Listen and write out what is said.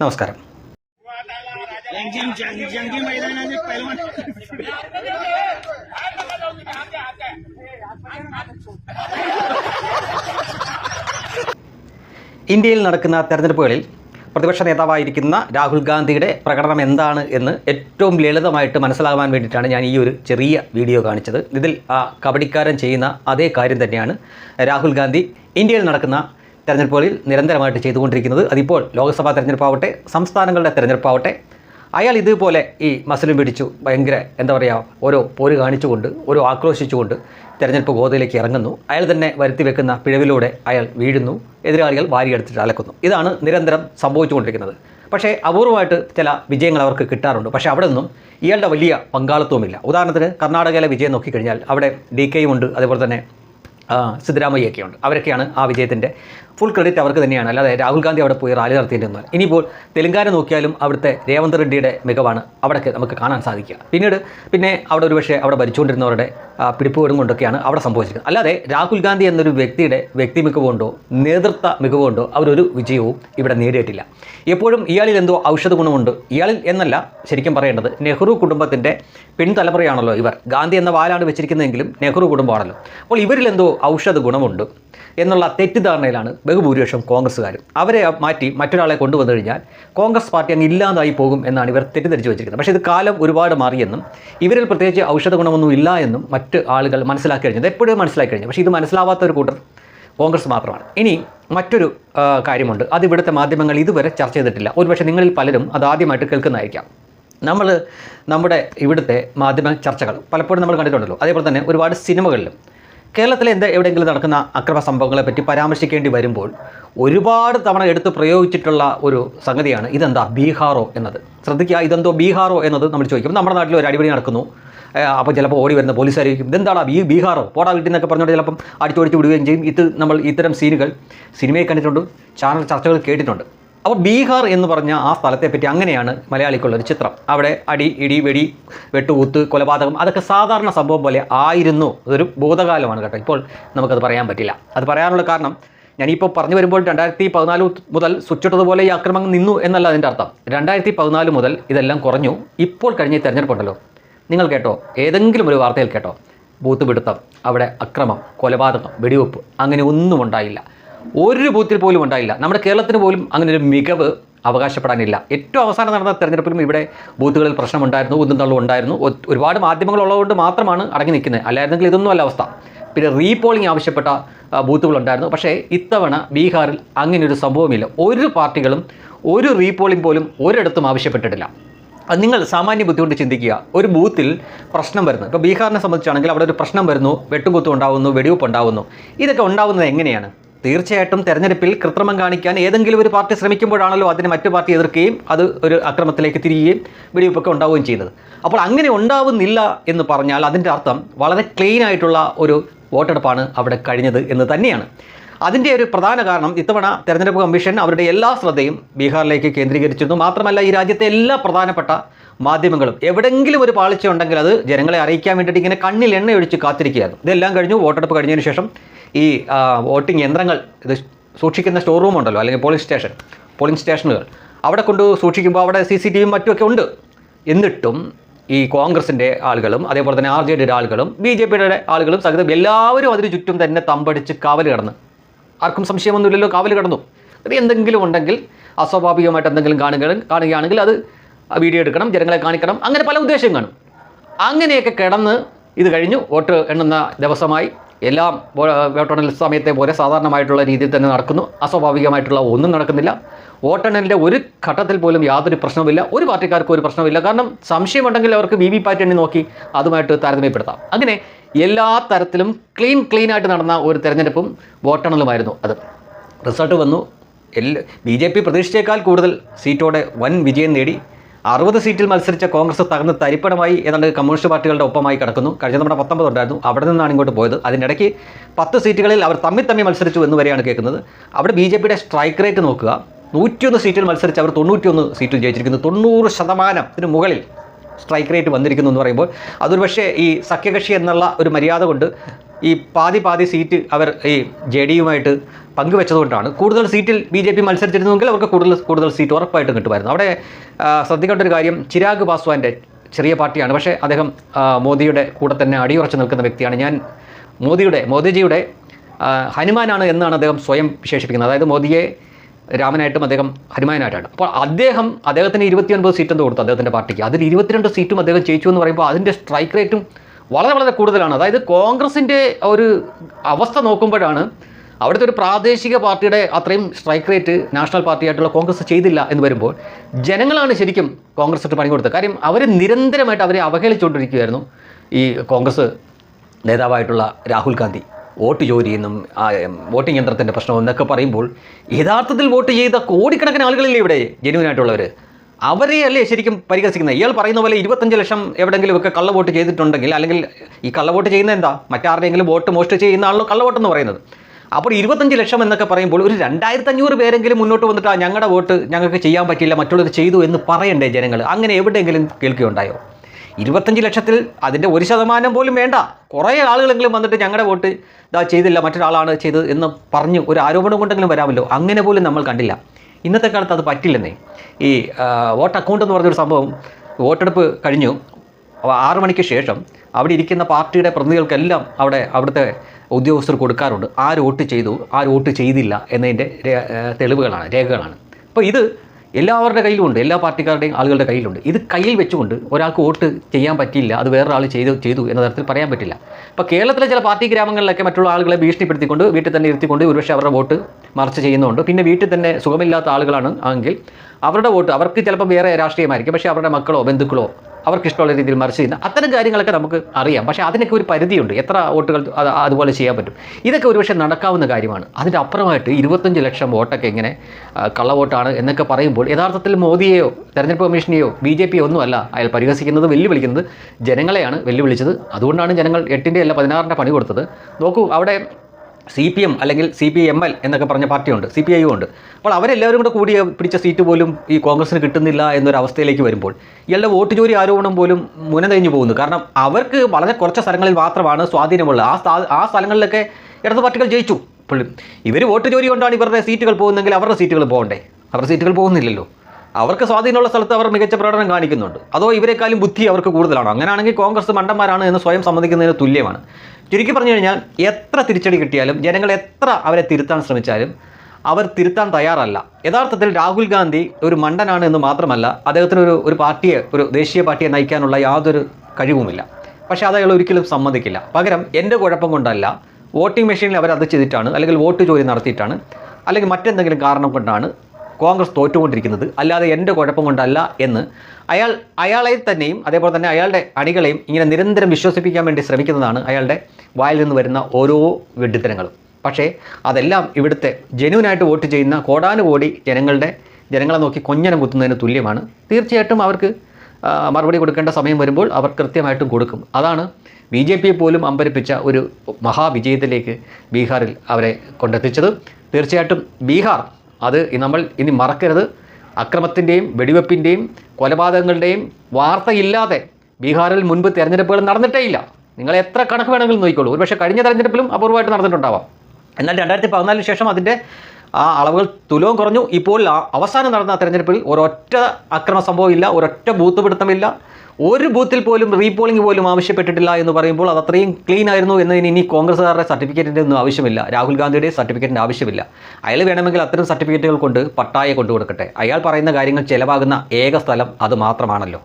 നമസ്കാരം. ഇന്ത്യയിൽ നടക്കുന്ന തെരഞ്ഞെടുപ്പുകളിൽ പ്രതിപക്ഷ നേതാവായിരിക്കുന്ന രാഹുൽ ഗാന്ധിയുടെ പ്രകടനം എന്താണ് എന്ന് ഏറ്റവും ലളിതമായിട്ട് മനസ്സിലാകാൻ വേണ്ടിയിട്ടാണ് ഞാൻ ഈ ഒരു ചെറിയ വീഡിയോ കാണിച്ചത്. ഇതിൽ ആ കബഡിക്കാരൻ ചെയ്യുന്ന അതേ കാര്യം തന്നെയാണ് രാഹുൽ ഗാന്ധി. ഇന്ത്യയിൽ നടക്കുന്ന തെരഞ്ഞെടുപ്പുകളിൽ നിരന്തരമായിട്ട് ചെയ്തുകൊണ്ടിരിക്കുന്നത് അതിപ്പോൾ ലോക്സഭാ തെരഞ്ഞെടുപ്പാവട്ടെ സംസ്ഥാനങ്ങളുടെ തെരഞ്ഞെടുപ്പാവട്ടെ. അയാൾ ഇതുപോലെ ഈ മസിലും പിടിച്ചു ഭയങ്കര എന്താ പറയുക ഓരോ പോര് കാണിച്ചുകൊണ്ട് ഓരോ ആക്രോശിച്ചുകൊണ്ട് തെരഞ്ഞെടുപ്പ് ഗോതയിലേക്ക് ഇറങ്ങുന്നു. അയാൾ തന്നെ വരുത്തി വെക്കുന്ന പിഴവിലൂടെ അയാൾ വീഴുന്നു എതിരാളികൾ വാരിയെടുത്തിട്ട് അലക്കുന്നു. ഇതാണ് നിരന്തരം സംഭവിച്ചുകൊണ്ടിരിക്കുന്നത്. പക്ഷേ അപൂർവമായിട്ട് ചില വിജയങ്ങൾ അവർക്ക് കിട്ടാറുണ്ട്. പക്ഷേ അവിടെ നിന്നും ഇയാളുടെ വലിയ പങ്കാളിത്തവുമില്ല. ഉദാഹരണത്തിന് കർണാടകയിലെ വിജയം നോക്കിക്കഴിഞ്ഞാൽ അവിടെ ഡി കെയും ഉണ്ട് അതേപോലെ തന്നെ സിദ്ധരാമയ്യൊക്കെയുണ്ട് അവരൊക്കെയാണ് ആ വിജയത്തിന്റെ ഫുൾ ക്രെഡിറ്റ് അവർക്ക് തന്നെയാണ്. അല്ലാതെ രാഹുൽ ഗാന്ധി അവിടെ പോയി റാലി നടത്തിയിട്ടൊന്നും ഇനിയിപ്പോൾ തെലങ്കാന നോക്കിയാലും അവിടുത്തെ രേവന്ത് റെഡ്ഡിയുടെ മികവാണ് അവിടെയൊക്കെ നമുക്ക് കാണാൻ സാധിക്കുക. പിന്നീട് പിന്നെ അവിടെ ഒരുപക്ഷെ അവിടെ ഭരിച്ചുകൊണ്ടിരുന്നവരുടെ പിടിപ്പുകളും കൊണ്ടൊക്കെയാണ് അവിടെ സംഭവിച്ചിരിക്കുന്നത്. അല്ലാതെ രാഹുൽ ഗാന്ധി എന്നൊരു വ്യക്തിയുടെ വ്യക്തി മികവുകൊണ്ടോ നേതൃത്വ മികവുകൊണ്ടോ അവരൊരു വിജയവും ഇവിടെ നേടിയിട്ടില്ല. എപ്പോഴും ഇയാളിൽ എന്തോ ഔഷധ ഗുണമുണ്ട്. ഇയാളിൽ എന്നല്ല ശരിക്കും പറയേണ്ടത് നെഹ്റു കുടുംബത്തിന്റെ പിൻതലമുറയാണല്ലോ ഇവർ. ഗാന്ധി എന്ന വാലാണ് വെച്ചിരിക്കുന്നതെങ്കിലും നെഹ്റു കുടുംബമാണല്ലോ. അപ്പോൾ ഇവരിൽ എന്തോ ഔഷധ ഗുണമുണ്ട്. എന്നുള്ള തെറ്റിദ്ധാരണയിലാണ് ബഹുഭൂരിപക്ഷം കോൺഗ്രസ്സുകാരും. അവരെ മാറ്റി മറ്റൊരാളെ കൊണ്ടുവന്നു കഴിഞ്ഞാൽ കോൺഗ്രസ് പാർട്ടി അങ്ങ് ഇല്ലാതായി പോകും എന്നാണ് ഇവർ തെറ്റിദ്ധരിച്ചു വെച്ചിരിക്കുന്നത്. പക്ഷേ ഇത് കാലം ഒരുപാട് മാറിയെന്നും ഇവരിൽ പ്രത്യേകിച്ച് ഔഷധ ഗുണമൊന്നും ഇല്ല എന്നും മറ്റ് ആളുകൾ മനസ്സിലാക്കി കഴിഞ്ഞത് എപ്പോഴും മനസ്സിലാക്കി കഴിഞ്ഞു. പക്ഷേ ഇത് മനസ്സിലാവാത്ത ഒരു കൂട്ടർ കോൺഗ്രസ് മാത്രമാണ്. ഇനി മറ്റൊരു കാര്യമുണ്ട്. അത് ഇവിടുത്തെ മാധ്യമങ്ങൾ ഇതുവരെ ചർച്ച ചെയ്തിട്ടില്ല. ഒരുപക്ഷെ നിങ്ങളിൽ പലരും അത് ആദ്യമായിട്ട് കേൾക്കുന്നതായിരിക്കാം. നമ്മൾ നമ്മുടെ ഇവിടുത്തെ മാധ്യമ ചർച്ചകൾ പലപ്പോഴും നമ്മൾ കണ്ടിട്ടുണ്ടല്ലോ. അതേപോലെ തന്നെ ഒരുപാട് സിനിമകളിലും കേരളത്തിലെ എന്ത് എവിടെയെങ്കിലും നടക്കുന്ന അക്രമ സംഭവങ്ങളെ പറ്റി പരാമർശിക്കേണ്ടി വരുമ്പോൾ ഒരുപാട് തവണ എടുത്ത് പ്രയോഗിച്ചിട്ടുള്ള ഒരു സംഗതിയാണ് ഇതെന്താ? ബീഹാറോ എന്നത്. ശ്രദ്ധിക്കുക ഇതെന്തോ ബീഹാറോ എന്നത് നമ്മൾ ചോദിക്കും. നമ്മുടെ നാട്ടിൽ ഒരു അടിപൊളി നടക്കുന്നു. അപ്പോൾ ചിലപ്പോൾ ഓടി വരുന്ന പോലീസായിരിക്കും ഇതെന്താണ് ബീ ബീഹാറോ? പോടാ വീട്ടിൽ നിന്നൊക്കെ പറഞ്ഞുകൊണ്ട് ചിലപ്പം അടിച്ചോടിച്ച് വിടുകയും ചെയ്യും. ഇത് നമ്മൾ ഇത്തരം സീനുകൾ സിനിമയിൽ കണ്ടിട്ടുണ്ട്. ചാനൽ ചർച്ചകൾ കേട്ടിട്ടുണ്ട്. അപ്പോൾ ബീഹാർ എന്ന് പറഞ്ഞ ആ സ്ഥലത്തെ പറ്റി അങ്ങനെയാണ് മലയാളിക്കുള്ളൊരു ചിത്രം. അവിടെ അടി ഇടി വെടി വെട്ടുകൂത്ത് കൊലപാതകം അതൊക്കെ സാധാരണ സംഭവം പോലെ ആയിരുന്നു. അതൊരു ഭൂതകാലമാണ് കേട്ടോ. ഇപ്പോൾ നമുക്കത് പറയാൻ പറ്റില്ല. അത് പറയാനുള്ള കാരണം ഞാനിപ്പോൾ പറഞ്ഞു വരുമ്പോൾ രണ്ടായിരത്തി പതിനാല് മുതൽ സ്വിച്ചിട്ടതുപോലെ ഈ ആക്രമണം നിന്നു എന്നല്ല അതിന്റെ അർത്ഥം. രണ്ടായിരത്തി പതിനാല് മുതൽ ഇതെല്ലാം കുറഞ്ഞു. ഇപ്പോൾ കഴിഞ്ഞ തിരഞ്ഞെടുപ്പുണ്ടല്ലോ നിങ്ങൾ കേട്ടോ ഏതെങ്കിലും ഒരു വാർത്തയിൽ കേട്ടോ. ബൂത്ത് പിടുത്തം അവിടെ അക്രമം കൊലപാതകം വെടിവെപ്പ് അങ്ങനെ ഒന്നും ഉണ്ടായില്ല. ഒരു ബൂത്തിൽ പോലും ഉണ്ടായില്ല. നമ്മുടെ കേരളത്തിന് പോലും അങ്ങനെ ഒരു മികവ് അവകാശപ്പെടാനില്ല. ഏറ്റവും അവസാനം നടന്ന തെരഞ്ഞെടുപ്പിലും ഇവിടെ ബൂത്തുകളിൽ പ്രശ്നമുണ്ടായിരുന്നു ഒന്നും തള്ളും ഉണ്ടായിരുന്നു ഒരുപാട് മാധ്യമങ്ങളുള്ളതുകൊണ്ട് മാത്രമാണ് അടങ്ങി നിൽക്കുന്നത്. അല്ലായിരുന്നെങ്കിൽ ഇതൊന്നും അല്ല അവസ്ഥ. പിന്നെ റീപോളിംഗ് ആവശ്യപ്പെട്ട ബൂത്തുകളുണ്ടായിരുന്നു. പക്ഷേ ഇത്തവണ ബീഹാറിൽ അങ്ങനെയൊരു സംഭവമില്ല ഒരു പാർട്ടികളും ഒരു റീപോളിംഗ് പോലും ഒരിടത്തും ആവശ്യപ്പെട്ടിട്ടില്ല. അത് നിങ്ങൾ സാമാന്യ ബുദ്ധി കൊണ്ട് ചിന്തിക്കുക. ഒരു ബൂത്തിൽ പ്രശ്നം വരുന്നു. ഇപ്പോൾ ബീഹാറിനെ സംബന്ധിച്ചാണെങ്കിൽ അവിടെ ഒരു പ്രശ്നം വരുന്നു. വെട്ടുകുത്തും ഉണ്ടാവുന്നു വെടിവെപ്പ് ഉണ്ടാവുന്നു. ഇതൊക്കെ ഉണ്ടാവുന്നത് എങ്ങനെയാണ്? തീർച്ചയായിട്ടും തെരഞ്ഞെടുപ്പിൽ കൃത്രിമം കാണിക്കാൻ ഏതെങ്കിലും ഒരു പാർട്ടി ശ്രമിക്കുമ്പോഴാണല്ലോ അതിനെ മറ്റു പാർട്ടി എതിർക്കുകയും അത് ഒരു അക്രമത്തിലേക്ക് തിരികുകയും വെടിവെപ്പൊക്കെ ഉണ്ടാവുകയും ചെയ്യുന്നത് അപ്പോൾ അങ്ങനെ ഉണ്ടാവുന്നില്ല എന്ന് പറഞ്ഞാൽ അതിന്റെ അർത്ഥം വളരെ ക്ലീൻ ആയിട്ടുള്ള ഒരു വോട്ടെടുപ്പാണ് അവിടെ കഴിഞ്ഞത് എന്ന് തന്നെയാണ്. അതിന്റെ ഒരു പ്രധാന കാരണം ഇത്തവണ തെരഞ്ഞെടുപ്പ് കമ്മീഷൻ അവരുടെ എല്ലാ ശ്രദ്ധയും ബീഹാറിലേക്ക് കേന്ദ്രീകരിച്ചിരുന്നു. മാത്രമല്ല ഈ രാജ്യത്തെ എല്ലാ പ്രധാനപ്പെട്ട മാധ്യമങ്ങളും എവിടെങ്കിലും ഒരു പാളിച്ച ഉണ്ടെങ്കിൽ അത് ജനങ്ങളെ അറിയിക്കാൻ വേണ്ടിയിട്ട് ഇങ്ങനെ കണ്ണിൽ എണ്ണയൊഴിച്ച് കാത്തിരിക്കുകയായിരുന്നു. ഇതെല്ലാം കഴിഞ്ഞു വോട്ടെടുപ്പ് കഴിഞ്ഞതിന് ശേഷം ഈ വോട്ടിംഗ് യന്ത്രങ്ങൾ ഇത് സൂക്ഷിക്കുന്ന സ്റ്റോർ റൂം ഉണ്ടല്ലോ അല്ലെങ്കിൽ പോളിംഗ് സ്റ്റേഷൻ പോളിംഗ് സ്റ്റേഷനുകൾ അവിടെ കൊണ്ട് സൂക്ഷിക്കുമ്പോൾ അവിടെ സി സി ടി വിയും മറ്റുമൊക്കെ ഉണ്ട്. എന്നിട്ടും ഈ കോൺഗ്രസിന്റെ ആളുകളും അതേപോലെ തന്നെ ആർ ജെ ഡിയുടെ ആളുകളും ബി ജെ പിയുടെ ആളുകളും സഹിതം എല്ലാവരും അതിന് ചുറ്റും തന്നെ തമ്പടിച്ച് കാവൽ കിടന്ന്. ആർക്കും സംശയമൊന്നുമില്ലല്ലോ കാവൽ കിടന്നു. അത് എന്തെങ്കിലും ഉണ്ടെങ്കിൽ അസ്വാഭാവികമായിട്ട് എന്തെങ്കിലും കാണുക കാണുകയാണെങ്കിൽ അത് വീഡിയോ എടുക്കണം ജനങ്ങളെ കാണിക്കണം അങ്ങനെ പല ഉദ്ദേശം കാണും. അങ്ങനെയൊക്കെ കിടന്ന് ഇത് കഴിഞ്ഞു. വോട്ട് എണ്ണുന്ന ദിവസമായി. എല്ലാം വോട്ടെണ്ണൽ സമയത്തെ പോലെ സാധാരണമായിട്ടുള്ള രീതിയിൽ തന്നെ നടക്കുന്നു. അസ്വാഭാവികമായിട്ടുള്ള ഒന്നും നടക്കുന്നില്ല. വോട്ടെണ്ണലിന്റെ ഒരു ഘട്ടത്തിൽ പോലും യാതൊരു പ്രശ്നവുമില്ല. ഒരു പാർട്ടിക്കാർക്കും ഒരു പ്രശ്നമില്ല കാരണം സംശയമുണ്ടെങ്കിൽ അവർക്ക് വി വി പാറ്റ് എണ്ണി നോക്കി അതുമായിട്ട് താരതമ്യപ്പെടുത്താം. അങ്ങനെ എല്ലാ തരത്തിലും ക്ലീൻ ക്ലീൻ ആയിട്ട് നടന്ന ഒരു തെരഞ്ഞെടുപ്പും വോട്ടെണ്ണലുമായിരുന്നു അത്. റിസൾട്ട് വന്നു. എല്ലാ ബി ജെ പി പ്രതീക്ഷിച്ചേക്കാൾ കൂടുതൽ സീറ്റോടെ വൻ വിജയം നേടി. അറുപത് സീറ്റിൽ മത്സരിച്ച കോൺഗ്രസ് തകർന്ന് തരിപ്പണമായി ഏതാണ്ട് കമ്മ്യൂണിസ്റ്റ് പാർട്ടികളുടെ ഒപ്പമായി കിടക്കുന്നു. കഴിഞ്ഞ നമ്മുടെ പത്തൊമ്പത് ഉണ്ടായിരുന്നു. അവിടെ നിന്നാണ് ഇങ്ങോട്ട് പോയത്. അതിനിടയ്ക്ക് പത്ത് സീറ്റുകളിൽ അവർ തമ്മിൽ തമ്മിൽ മത്സരിച്ചു എന്ന് വരെയാണ് കേൾക്കുന്നത്. അവിടെ ബി ജെ പിയുടെ സ്ട്രൈക്ക് റേറ്റ് നോക്കുക. നൂറ്റിയൊന്ന് സീറ്റിൽ മത്സരിച്ച് അവർ തൊണ്ണൂറ്റിയൊന്ന് സീറ്റിൽ ജയിച്ചിരിക്കുന്നു. തൊണ്ണൂറ് ശതമാനത്തിന് മുകളിൽ സ്ട്രൈക്ക് റേറ്റ് വന്നിരിക്കുന്നു എന്ന് പറയുമ്പോൾ അതൊരു പക്ഷേ ഈ സഖ്യകക്ഷി എന്നുള്ള ഒരു മര്യാദ കൊണ്ട് ഈ പാതി പാതി സീറ്റ് അവർ ഈ ജെ ഡി യുമായിട്ട് പങ്കുവെച്ചതുകൊണ്ടാണ്. കൂടുതൽ സീറ്റിൽ ബി ജെ പി മത്സരിച്ചിരുന്നുവെങ്കിൽ അവർക്ക് കൂടുതൽ കൂടുതൽ സീറ്റ് ഉറപ്പായിട്ടും കിട്ടുമായിരുന്നു. അവിടെ ശ്രദ്ധിക്കേണ്ട ഒരു കാര്യം ചിരാഗ് പാസ്വാന്റെ ചെറിയ പാർട്ടിയാണ്. പക്ഷേ അദ്ദേഹം മോദിയുടെ കൂടെ തന്നെ അടിയുറച്ച് നിൽക്കുന്ന വ്യക്തിയാണ്. ഞാൻ മോദിയുടെ മോദിജിയുടെ ഹനുമാനാണ് എന്നാണ് അദ്ദേഹം സ്വയം വിശേഷിപ്പിക്കുന്നത്. അതായത് മോദിയെ രാമനായിട്ടും അദ്ദേഹം ഹനുമാനായിട്ടാണ്. അപ്പോൾ അദ്ദേഹം അദ്ദേഹത്തിന് ഇരുപത്തിയൊൻപത് സീറ്റ് എന്ന് കൊടുത്തു അദ്ദേഹത്തിന്റെ പാർട്ടിക്ക്? അതിൽ ഇരുപത്തിരണ്ട് സീറ്റും അദ്ദേഹം ജയിച്ചു എന്ന് പറയുമ്പോൾ അതിന്റെ സ്ട്രൈക്ക് റേറ്റും വളരെ വളരെ കൂടുതലാണ്. അതായത് കോൺഗ്രസിന്റെ ഒരു അവസ്ഥ നോക്കുമ്പോഴാണ് അവിടുത്തെ ഒരു പ്രാദേശിക പാർട്ടിയുടെ അത്രയും സ്ട്രൈക്ക് റേറ്റ് നാഷണൽ പാർട്ടിയായിട്ടുള്ള കോൺഗ്രസ് ചെയ്തില്ല എന്ന് വരുമ്പോൾ ജനങ്ങളാണ് ശരിക്കും കോൺഗ്രസ് പണി കൊടുത്തത്. കാര്യം അവർ നിരന്തരമായിട്ട് അവരെ അവഹേളിച്ചുകൊണ്ടിരിക്കുകയായിരുന്നു ഈ കോൺഗ്രസ് നേതാവായിട്ടുള്ള രാഹുൽ ഗാന്ധി. വോട്ട് ആ, വോട്ടിംഗ് യന്ത്രത്തിന്റെ പ്രശ്നം എന്നൊക്കെ പറയുമ്പോൾ യഥാർത്ഥത്തിൽ വോട്ട് ചെയ്ത കോടിക്കണക്കിന് ആളുകളില്ലേ ഇവിടെ ജെന്യൂനായിട്ടുള്ളവർ അവരെ അല്ലേ ശരിക്കും പരിഹസിക്കുന്നത്? ഇയാൾ പറയുന്ന പോലെ ഇരുപത്തഞ്ച് ലക്ഷം എവിടെയെങ്കിലുമൊക്കെ കള്ള വോട്ട് ചെയ്തിട്ടുണ്ടെങ്കിൽ അല്ലെങ്കിൽ ഈ കള്ള വോട്ട് ചെയ്യുന്ന എന്താ? മറ്റാരുടെയെങ്കിലും വോട്ട് മോസ്റ്റ് ചെയ്യുന്ന ആണല്ലോ കള്ള വോട്ടെന്ന് പറയുന്നത്. അപ്പോൾ ഇരുപത്തഞ്ച് ലക്ഷം എന്നൊക്കെ പറയുമ്പോൾ ഒരു രണ്ടായിരത്തി അഞ്ഞൂറ് പേരെങ്കിലും മുന്നോട്ട് വന്നിട്ടാ ഞങ്ങളുടെ വോട്ട് ഞങ്ങൾക്ക് ചെയ്യാൻ പറ്റില്ല മറ്റുള്ളവർ ചെയ്തു എന്ന് പറയണ്ടേ ജനങ്ങൾ അങ്ങനെ എവിടെയെങ്കിലും കേൾക്കുകയുണ്ടായോ? ഇരുപത്തഞ്ച് ലക്ഷത്തിൽ അതിന്റെ ഒരു ശതമാനം പോലും വേണ്ട. കുറേ ആളുകളെങ്കിലും വന്നിട്ട് ഞങ്ങളുടെ വോട്ട് ഇതാ ചെയ്തില്ല മറ്റൊരാളാണ് ചെയ്തത് എന്ന് പറഞ്ഞ് ഒരു ആരോപണം കൊണ്ടെങ്കിലും വരാമല്ലോ. അങ്ങനെ പോലും നമ്മൾ കണ്ടില്ല. ഇന്നത്തെ കാലത്ത് അത് പറ്റില്ലെന്നേ. ഈ വോട്ട് അക്കൗണ്ട് എന്ന് പറഞ്ഞൊരു സംഭവം വോട്ടെടുപ്പ് കഴിഞ്ഞു. ആറു മണിക്ക് ശേഷം അവിടെ ഇരിക്കുന്ന പാർട്ടിയുടെ പ്രതിനിധികൾക്കെല്ലാം അവിടെ അവിടുത്തെ ഉദ്യോഗസ്ഥർ കൊടുക്കാറുണ്ട്. ആര് വോട്ട് ചെയ്തു ആര് വോട്ട് ചെയ്തില്ല എന്നതിന്റെ തെളിവുകളാണ് രേഖകളാണ്. അപ്പോൾ ഇത് എല്ലാവരുടെ കയ്യിലുമുണ്ട്. എല്ലാ പാർട്ടിക്കാരുടെയും ആളുകളുടെ കയ്യിലുണ്ട്. ഇത് കയ്യിൽ വെച്ചുകൊണ്ട് ഒരാൾക്ക് വോട്ട് ചെയ്യാൻ പറ്റിയില്ല അത് വേറൊരാൾ ചെയ്തു ചെയ്തു എന്ന തരത്തിൽ പറയാൻ പറ്റില്ല. ഇപ്പോൾ കേരളത്തിലെ ചില പാർട്ടി ഗ്രാമങ്ങളിലൊക്കെ മറ്റുള്ള ആളുകളെ ഭീഷണിപ്പെടുത്തിക്കൊണ്ട് വീട്ടിൽ തന്നെ ഇരുത്തിക്കൊണ്ട് ഒരുപക്ഷെ അവരുടെ വോട്ട് മറച്ച് ചെയ്യുന്നുണ്ട്. പിന്നെ വീട്ടിൽ തന്നെ സുഖമില്ലാത്ത ആളുകളാണ് എങ്കിൽ അവരുടെ വോട്ട് അവർക്ക് ചിലപ്പോൾ വേറെ രാഷ്ട്രീയമായിരിക്കും. പക്ഷേ അവരുടെ മക്കളോ ബന്ധുക്കളോ അവർക്ക് ഇഷ്ടമുള്ള രീതിയിൽ മറിച്ച് ചെയ്യുന്ന അത്തരം കാര്യങ്ങളൊക്കെ നമുക്ക് അറിയാം. പക്ഷേ അതിനൊക്കെ ഒരു പരിധിയുണ്ട്. എത്ര വോട്ടുകൾ അത് അതുപോലെ ചെയ്യാൻ പറ്റും. ഇതൊക്കെ ഒരുപക്ഷെ നടക്കാവുന്ന കാര്യമാണ്. അതിന്റെ അപ്പുറമായിട്ട് ഇരുപത്തഞ്ച് ലക്ഷം വോട്ടൊക്കെ കള്ള കള്ളവോട്ടാണ് എന്നൊക്കെ പറയുമ്പോൾ യഥാർത്ഥത്തിൽ മോദിയെയോ തെരഞ്ഞെടുപ്പ് കമ്മീഷനെയോ ബി ജെ പിയോ ഒന്നുമല്ല അയാൾ പരിഹസിക്കുന്നത് വെല്ലുവിളിക്കുന്നത് ജനങ്ങളെയാണ് വെല്ലുവിളിച്ചത്. അതുകൊണ്ടാണ് ജനങ്ങൾ എട്ടിന്റെ അല്ല പതിനാറിന്റെ പണി കൊടുത്തത്. നോക്കൂ അവിടെ സി പി എം അല്ലെങ്കിൽ സി പി എം എൽ എന്നൊക്കെ പറഞ്ഞ പാർട്ടിയുണ്ട് സി പി ഐ ഉണ്ട്. അപ്പോൾ അവരെല്ലാവരും കൂടെ കൂടി പിടിച്ച സീറ്റ് പോലും ഈ കോൺഗ്രസിന് കിട്ടുന്നില്ല എന്നൊരു അവസ്ഥയിലേക്ക് വരുമ്പോൾ ഇയാളുടെ വോട്ട് ജോലി ആരോപണം പോലും മുനതഴിഞ്ഞു പോകുന്നു. കാരണം അവർക്ക് വളരെ കുറച്ച് സ്ഥലങ്ങളിൽ മാത്രമാണ് സ്വാധീനമുള്ളത്. ആ ആ സ്ഥലങ്ങളിലൊക്കെ ഇടത് പാർട്ടികൾ ജയിച്ചു. ഇപ്പോഴും ഇവർ വോട്ട് ജോലി കൊണ്ടാണ് ഇവരുടെ സീറ്റുകൾ പോകുന്നതെങ്കിൽ അവരുടെ സീറ്റുകൾ പോകണ്ടേ? അവരുടെ സീറ്റുകൾ പോകുന്നില്ലല്ലോ. അവർക്ക് സ്വാധീനമുള്ള സ്ഥലത്ത് അവർ മികച്ച പ്രകടനം കാണിക്കുന്നുണ്ട്. അതോ ഇവരെക്കാളും ബുദ്ധി അവർക്ക് കൂടുതലാണോ? അങ്ങനെയാണെങ്കിൽ കോൺഗ്രസ് മണ്ടന്മാരാണ് എന്ന് സ്വയം സമ്മതിക്കുന്നതിന് തുല്യമാണ്. ചുരുക്കി പറഞ്ഞു കഴിഞ്ഞാൽ എത്ര തിരിച്ചടി കിട്ടിയാലും ജനങ്ങൾ എത്ര അവരെ തിരുത്താൻ ശ്രമിച്ചാലും അവർ തിരുത്താൻ തയ്യാറല്ല. യഥാർത്ഥത്തിൽ രാഹുൽ ഗാന്ധി ഒരു മണ്ടനാണ് എന്ന് മാത്രമല്ല അദ്ദേഹത്തിന് ഒരു ഒരു പാർട്ടിയെ ഒരു ദേശീയ പാർട്ടിയെ നയിക്കാനുള്ള യാതൊരു കഴിവുമില്ല. പക്ഷേ അത് അയാൾ ഒരിക്കലും സമ്മതിക്കില്ല. പകരം എന്റെ കുഴപ്പം കൊണ്ടല്ല വോട്ടിംഗ് മെഷീനിൽ അവർ അത് ചെയ്തിട്ടാണ് അല്ലെങ്കിൽ വോട്ട് ജോലി നടത്തിയിട്ടാണ് അല്ലെങ്കിൽ മറ്റെന്തെങ്കിലും കാരണം കൊണ്ടാണ് കോൺഗ്രസ് തോറ്റുകൊണ്ടിരിക്കുന്നത് അല്ലാതെ എന്റെ കുഴപ്പം കൊണ്ടല്ല എന്ന് അയാൾ അയാളെ തന്നെയും അതേപോലെ തന്നെ അയാളുടെ അണികളെയും ഇങ്ങനെ നിരന്തരം വിശ്വസിപ്പിക്കാൻ വേണ്ടി ശ്രമിക്കുന്നതാണ് അയാളുടെ വായിൽ നിന്ന് വരുന്ന ഓരോ വെഡിത്തരങ്ങളും പക്ഷേ അതെല്ലാം ഇവിടുത്തെ ജെന്യൂനായിട്ട് വോട്ട് ചെയ്യുന്ന കോടാനുകോടി ജനങ്ങളുടെ ജനങ്ങളെ നോക്കി കൊഞ്ഞനം കുത്തുന്നതിന് തുല്യമാണ്. തീർച്ചയായിട്ടും അവർക്ക് മറുപടി കൊടുക്കേണ്ട സമയം വരുമ്പോൾ അവർ കൃത്യമായിട്ടും കൊടുക്കും. അതാണ് ബി ജെ പിയെ പോലും അമ്പരിപ്പിച്ച ഒരു മഹാവിജയത്തിലേക്ക് ബീഹാറിൽ അവരെ കൊണ്ടെത്തിച്ചത്. തീർച്ചയായിട്ടും ബീഹാർ അത് നമ്മൾ ഇനി മറക്കരുത്. അക്രമത്തിന്റെയും വെടിവെപ്പിന്റെയും കൊലപാതകങ്ങളുടെയും വാർത്തയില്ലാതെ ബീഹാറിൽ മുൻപ് തിരഞ്ഞെടുപ്പുകൾ നടന്നിട്ടേ ഇല്ല നിങ്ങൾ എത്ര കണക്ക് വേണമെങ്കിലും നോക്കിക്കോളൂ. ഒരുപക്ഷെ കഴിഞ്ഞ തെരഞ്ഞെടുപ്പിലും അപൂർവമായിട്ട് നടന്നിട്ടുണ്ടാവാം. എന്നാൽ രണ്ടായിരത്തി പതിനാലിന് ശേഷം അതിന്റെ ആ അളവുകൾ തുലവും കുറഞ്ഞു. ഇപ്പോൾ അവസാനം നടന്ന തെരഞ്ഞെടുപ്പിൽ ഒരൊറ്റ അക്രമ സംഭവം ഇല്ല ഒരൊറ്റ ബൂത്ത് പിടുത്തമില്ല. ഒരു ബൂത്തിൽ പോലും റീപോളിംഗ് പോലും ആവശ്യപ്പെട്ടിട്ടില്ല എന്ന് പറയുമ്പോൾ അത് അത്രയും ക്ലീൻ ആയിരുന്നു എന്നതിന് ഇനി കോൺഗ്രസ്സുകാരുടെ സർട്ടിഫിക്കറ്റിന്റെ ഒന്നും ആവശ്യമില്ല. രാഹുൽ ഗാന്ധിയുടെ സർട്ടിഫിക്കറ്റിന്റെ ആവശ്യമില്ല. അയാൾ വേണമെങ്കിൽ അത്തരം സർട്ടിഫിക്കറ്റുകൾ കൊണ്ട് പട്ടായ കൊണ്ടു കൊടുക്കട്ടെ അയാൾ പറയുന്ന കാര്യങ്ങൾ ചിലവാകുന്ന ഏക സ്ഥലം അത് മാത്രമാണല്ലോ.